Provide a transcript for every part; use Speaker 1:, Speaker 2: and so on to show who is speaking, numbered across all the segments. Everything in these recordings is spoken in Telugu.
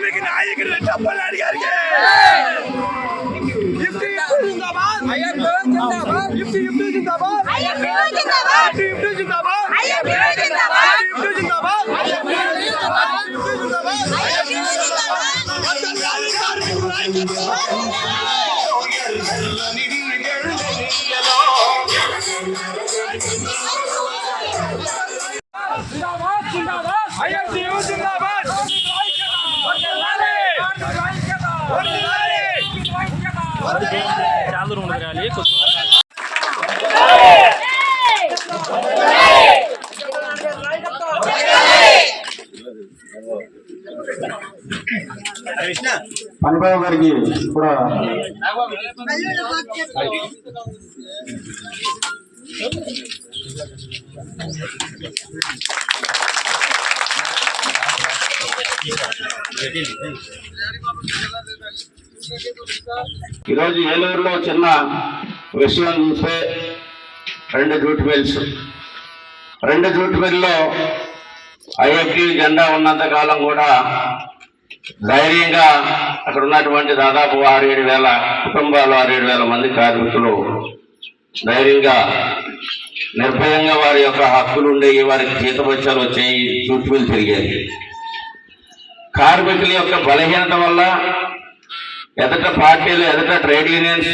Speaker 1: தலைமைக்கு நாயகர் டப்பல் அடிக்காருங்க ஐயர் ஜியோ ஜிந்தாபாத் ఇఫ్టీ ఇఫ్టీ జిందాబాద్ ఇఫ్టీ ఇఫ్టీ జిందాబాద్ ఇఫ్టీ జిందాబాద్ ఇఫ్టీ జిందాబాద్ వందనాలు కార్మిక నాయకత్వం ఐఎఫ్టీయూ జిందాబాద్ వందనాలు వందనాలు
Speaker 2: చాలా దూరం ఉండదు కానీ కొంచెం
Speaker 3: పనిబాబు గారికి కూడా ఈరోజు ఏలూరులో చిన్న విషయం చూస్తే రెండు జూట్ మిల్స్. రెండు జూట్ మిల్లో ఐఎఫ్టీ జెండా ఉన్నంత కాలం కూడా ధైర్యంగా అక్కడ ఉన్నటువంటి దాదాపు ఆరు ఏడు వేల కుటుంబాలు ఆరు ఏడు వేల మంది కార్మికులు ధైర్యంగా నిర్భయంగా వారి యొక్క హక్కులు ఉండేవి వారికి జీతపత్యాలు వచ్చాయి చుట్టులు తిరిగేది కార్మికుల యొక్క బలహీనత వల్ల ఎదట పార్టీలు ఎదట ట్రేడ్ యూనియన్స్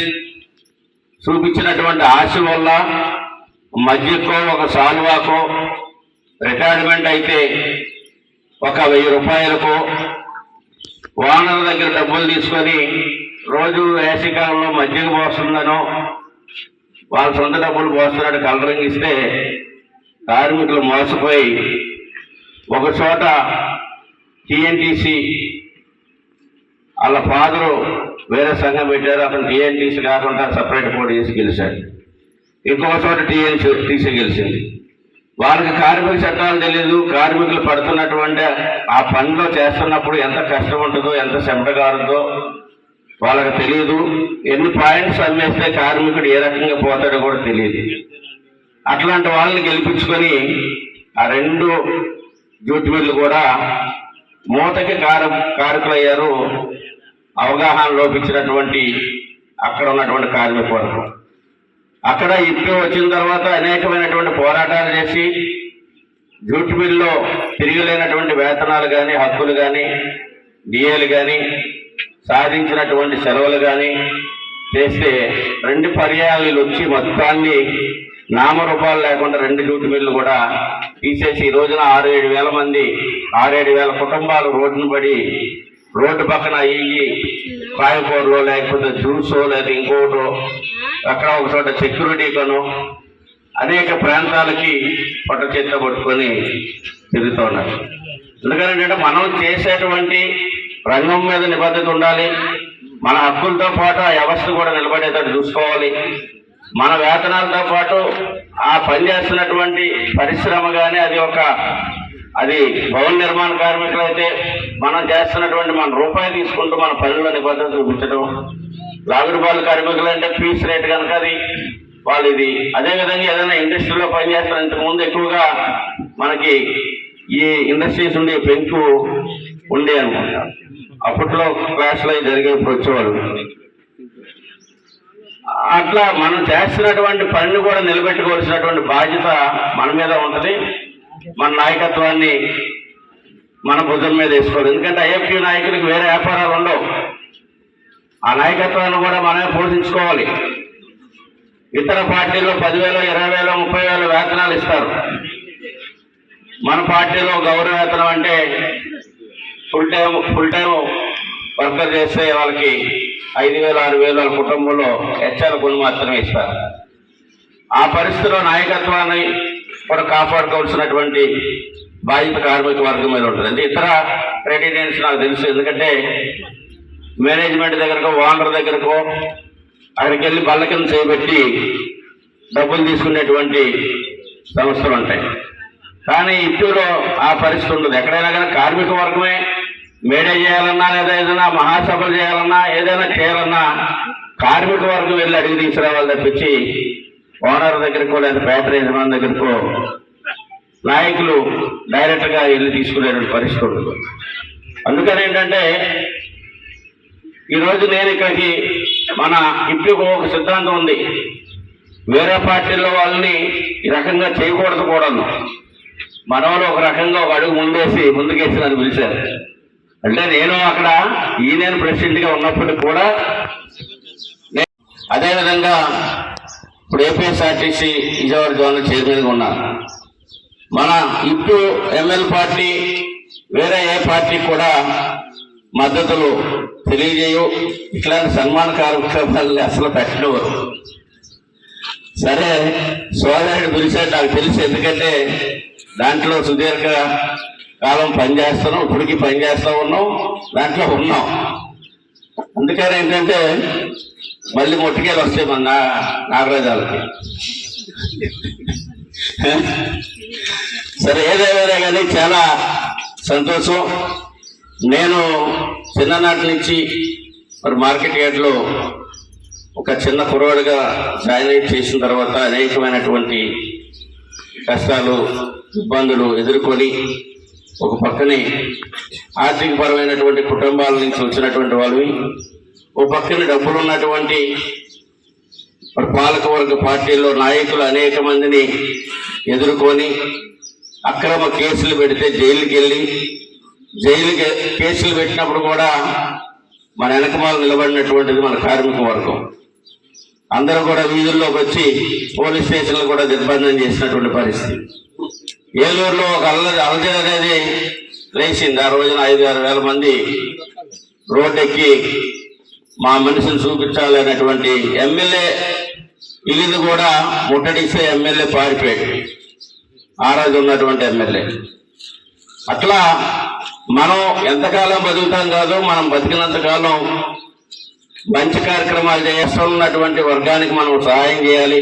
Speaker 3: చూపించినటువంటి ఆశ వల్ల మధ్యకో ఒక సాల్వాకో రిటైర్మెంట్ అయితే ఒక వెయ్యి రూపాయలకు ఓనర్ దగ్గర డబ్బులు తీసుకొని రోజు వేసవికాలంలో మజ్జిగ పోస్తుందనో వాళ్ళ సొంత డబ్బులు పోస్తున్నాడు కలరింగ్ ఇస్తే కార్మికులు మోసపోయి ఒక చోట టీఎన్టీసీ వాళ్ళ ఫాదరు వేరే సంఘం పెట్టారు అతను టీఎన్టీసీ కాకుండా సపరేట్ పోటీ చేసి గెలిచాడు. ఇంకొక చోట టీఎన్టీసీ గెలిచింది. వాళ్ళకి కార్మిక చట్టాలు తెలియదు కార్మికులు పడుతున్నటువంటి ఆ పనిలో చేస్తున్నప్పుడు ఎంత కష్టం ఉంటుందో ఎంత చెమటగారుందో వాళ్ళకి తెలియదు ఎన్ని పాయింట్స్ అమ్మేస్తే కార్మికుడు ఏ రకంగా పోతాడో కూడా తెలియదు అట్లాంటి వాళ్ళని గెలిపించుకొని ఆ రెండు జూట్ మిల్లు కూడా మూతకి కారు కారకులయ్యారు. అవగాహన లోపించినటువంటి అక్కడ ఉన్నటువంటి కార్మిక వర్గం అక్కడ ఇప్పుడు వచ్చిన తర్వాత అనేకమైనటువంటి పోరాటాలు చేసి జూట్ మిల్లో తిరిగిలేనటువంటి వేతనాలు కానీ హక్కులు కానీ డిఏలు కానీ సాధించినటువంటి సెలవులు కానీ చేస్తే రెండు పర్యాయాలు వచ్చి మొత్తాన్ని నామరూపాలు లేకుండా రెండు జూట్ మిల్లు కూడా తీసేసి ఈ రోజున ఆరు ఏడు వేల మంది ఆరేడు వేల కుటుంబాలు రోడ్డును పడి రోడ్డు పక్కన అయ్యి కాయకూరలో లేకపోతే జ్యూసో లేదా ఇంకోటో అక్కడ ఒక చోట సెక్యూరిటీ కను అనేక ప్రాంతాలకి పొట్ట చేత పట్టుకొని తిరుగుతున్నారు ఎందుకంటే మనం చేసేటువంటి రంగం మీద నిబద్ధత ఉండాలి. మన హక్కులతో పాటు ఆ వ్యవస్థ కూడా నిలబడేటట్టు చూసుకోవాలి. మన వేతనాలతో పాటు ఆ పనిచేస్తున్నటువంటి పరిశ్రమ కానీ అది ఒక అది భవన నిర్మాణ కార్మికులు అయితే మనం చేస్తున్నటువంటి మన రూపాయి తీసుకుంటూ మన పనుల్లో నిబద్ధత చూపించడం లాగుడుబాలు కార్మికులు అంటే ఫీస్ రేట్ కనుక అది వాళ్ళు ఇది అదే విధంగా ఏదైనా ఇండస్ట్రీలో పనిచేస్తున్న ఇంతకుముందు ఎక్కువగా మనకి ఈ ఇండస్ట్రీస్ ఉండే పెంపు ఉండే అనుకుంటా. అప్పట్లో క్లాసులు అవి జరిగేప్పుడు వచ్చేవాళ్ళు. అట్లా మనం చేస్తున్నటువంటి పనిని కూడా నిలబెట్టుకోవాల్సినటువంటి బాధ్యత మన మీద ఉంటుంది. మన నాయకత్వాన్ని మన భుజం మీద వేసుకోవాలి. ఎందుకంటే ఐఎఫ్యూ నాయకులకు వేరే వ్యాపారాలు ఉండవు. ఆ నాయకత్వాన్ని కూడా మనమే పోషించుకోవాలి. ఇతర పార్టీలో పదివేలు ఇరవై వేలు ముప్పై వేలు వేతనాలు ఇస్తారు. మన పార్టీలో గౌరవ వేతనం అంటే full time full time worker చేస్తే వాళ్ళకి ఐదు వేల ఆరు వేల కుటుంబంలో హెచ్ఆర్ కొన్ని మాత్రమే ఇస్తారు. ఆ పరిస్థితిలో నాయకత్వాన్ని కూడా కాపాడుకోవాల్సినటువంటి బాధ్యత కార్మిక వర్గం మీద ఉంటుంది. అంటే ఇతర రెడీడెంట్స్ నాకు తెలుసు. ఎందుకంటే మేనేజ్మెంట్ దగ్గరకో ఓనర్ దగ్గరకో అక్కడికి వెళ్ళి బల్ల కింద చేపెట్టి డబ్బులు తీసుకునేటువంటి సంస్థలు ఉంటాయి. కానీ ఇప్పుడులో ఆ పరిస్థితి ఉండదు. ఎక్కడైనా కానీ కార్మిక వర్గమే మేడే చేయాలన్నా లేదా ఏదైనా మహాసభలు చేయాలన్నా ఏదైనా చేయాలన్నా కార్మిక వర్గం వెళ్ళి అడిగి తీసుకురావాలి తప్పించి ఓనర్ దగ్గరకో లేదా ఫ్యాక్టరీ యజమాని దగ్గరకో నాయకులు డైరెక్ట్గా వెళ్ళి తీసుకునేటువంటి పరిస్థితి ఉండదు అందుకని ఏంటంటే ఈరోజు నేను ఇక్కడికి మన ఇప్పుడు ఒక సిద్ధాంతం ఉంది. వేరే పార్టీల్లో వాళ్ళని ఈ రకంగా చేయకూడదు కూడాను. మనవలు ఒక రకంగా ఒక అడుగు ముందేసి ముందుకేసి నన్ను పిలిచారు. అంటే నేను అక్కడ ఈయన ప్రెసిడెంట్గా ఉన్నప్పటికీ కూడా అదేవిధంగా ఇప్పుడు ఏపీఎస్ఆర్టీసీ విజయవాడ జోన్ చైర్మన్గా ఉన్నాను మన ఇప్పుడు ఎంఎల్ పార్టీ వేరే ఏ పార్టీ కూడా మద్దతులు తెలియజేయు ఇట్లాంటి సన్మాన కార్యక్రమాలు అసలు పెట్టనివ్వరు సరే సోదరుడు గురిసే నాకు తెలుసు ఎందుకంటే దాంట్లో సుదీర్ఘ కాలం పనిచేస్తున్నాం ఇప్పటికీ పనిచేస్తూ ఉన్నాం దాంట్లో ఉన్నాం. అందుకని ఏంటంటే మళ్ళీ మొట్టికేలు వస్తాయి మన నా- నాగరాజాలకి. సరే ఏదేమైనా కానీ చాలా సంతోషం. నేను చిన్ననాటి నుంచి మరి మార్కెట్ యార్డ్లో ఒక చిన్న కురవాడిగా జాయిన్ అయి చేసిన తర్వాత అనేకమైనటువంటి కష్టాలు ఇబ్బందులు ఎదుర్కొని ఒక పక్కనే ఆర్థికపరమైనటువంటి కుటుంబాల నుంచి వచ్చినటువంటి వాళ్ళవి ఒక పక్కన డబ్బులు ఉన్నటువంటి పాలకవర్గ పార్టీల్లో నాయకులు అనేక మందిని ఎదుర్కొని అక్రమ కేసులు పెడితే జైలుకి వెళ్ళి జైలుకి కేసులు పెట్టినప్పుడు కూడా మన వెనకమాల నిలబడినటువంటిది మన కార్మిక వర్గం. అందరూ కూడా వీధుల్లోకి వచ్చి పోలీస్ స్టేషన్లు కూడా దిగ్బంధం చేసినటువంటి పరిస్థితి. ఏలూరులో ఒక అల్లరి అలజడి అనేది లేచింది. ఆ రోజున ఐదు ఆరు వేల మంది రోడ్డెక్కి మా మనిషిని చూపించాలి అనేటువంటి ఎమ్మెల్యే ఇల్లుని కూడా ముట్టడిస్తే ఎమ్మెల్యే పారిపోయాడు. ఆ రోజు ఉన్నటువంటి ఎమ్మెల్యే. అట్లా మనం ఎంతకాలం బతుకుతాం కాదు మనం బతికినంత కాలం మంచి కార్యక్రమాలు చేస్తున్నటువంటి వర్గానికి మనం సహాయం చేయాలి.